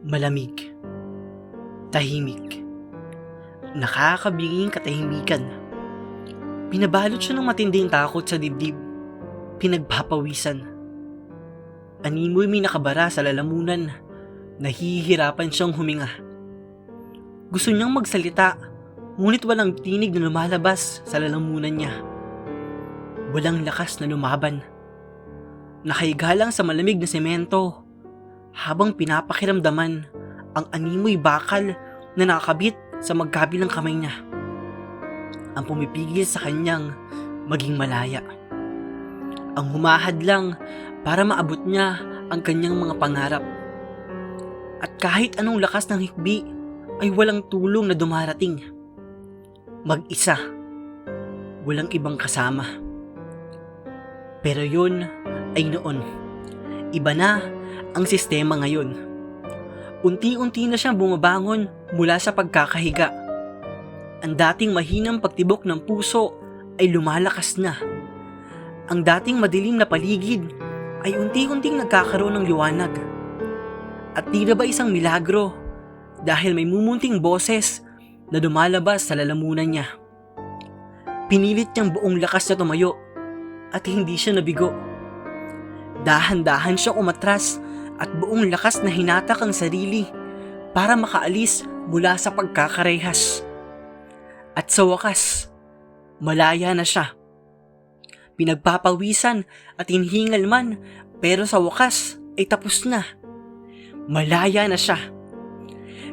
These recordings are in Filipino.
Malamig. Tahimik. Nakakabinging katahimikan. Pinabalot siya ng matinding takot sa dibdib. Pinagpapawisan. Animoy may nakabara sa lalamunan. Nahihirapan siyang huminga. Gusto niyang magsalita, ngunit walang tinig na lumalabas sa lalamunan niya. Walang lakas na lumaban. Nakahiga lang sa malamig na semento habang pinapakiramdaman ang animoy bakal na nakakabit sa magkabilang kamay niya. Ang pumipigil sa kanyang maging malaya. Ang humahad lang para maabot niya ang kanyang mga pangarap. At kahit anong lakas ng hikbi ay walang tulong na dumarating. Mag-isa. Walang ibang kasama. Pero yun ay noon. Iba na ang sistema ngayon. Unti-unti na siyang bumabangon mula sa pagkakahiga. Ang dating mahinang pagtibok ng puso ay lumalakas na. Ang dating madilim na paligid ay unti-unting nagkakaroon ng liwanag. At tila ba isang milagro dahil may mumunting boses na dumalabas sa lalamunan niya. Pinilit niyang buong lakas na tumayo at hindi siya nabigo. Dahan-dahan siyang umatras at buong lakas na hinatak ang sarili para makaalis mula sa pagkakarehas. At sa wakas, malaya na siya. Pinagpapawisan at hinhingal man pero sa wakas ay tapos na. Malaya na siya.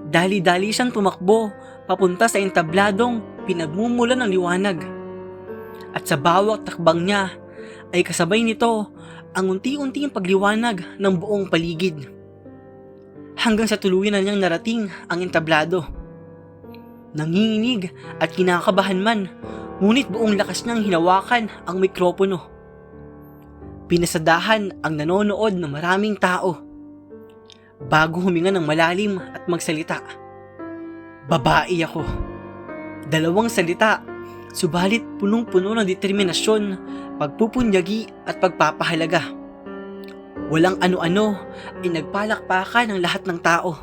Dali-dali siyang tumakbo papunta sa entabladong pinagmumulan ng liwanag. At sa bawat takbang niya ay kasabay nito ang unti-unting pagliwanag ng buong paligid. Hanggang sa tuluyan na niyang narating ang entablado. Nanginginig at kinakabahan man, ngunit buong lakas niyang hinawakan ang mikropono. Pinasadahan ang nanonood ng maraming tao. Bago huminga ng malalim at magsalita. Babae ako. Dalawang salita, subalit punong-puno ng determinasyon, pagpupunyagi at pagpapahalaga. Walang ano-ano ay nagpalakpakan ang lahat ng tao.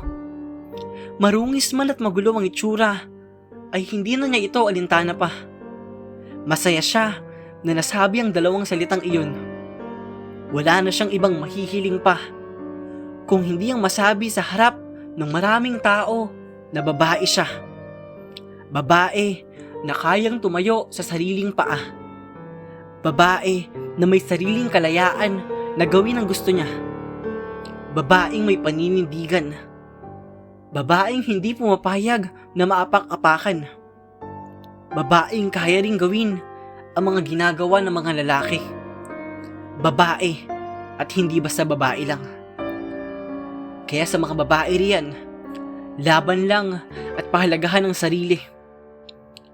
Marungis man at magulo ang itsura, ay hindi na niya ito alintana pa. Masaya siya na nasabi ang dalawang salitang iyon. Wala na siyang ibang mahihiling pa. Kung hindi ang masabi sa harap ng maraming tao na babae siya. Babae na kayang tumayo sa sariling paa. Babae na may sariling kalayaan na gawin ang gusto niya. Babaeng may paninindigan. Babaeng hindi pumapayag na maapak-apakan. Babaeng kaya ring gawin ang mga ginagawa ng mga lalaki. Babae at hindi basta babae lang. Kaya sa mga babae riyan, laban lang at pahalagahan ang sarili.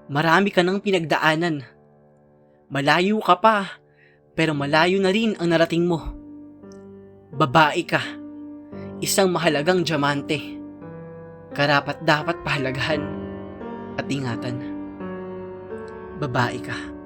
Marami ka nang pinagdaanan. Malayo ka pa, pero malayo na rin ang narating mo. Babae ka, isang mahalagang diamante. Karapat dapat pahalagahan at ingatan. Babae ka.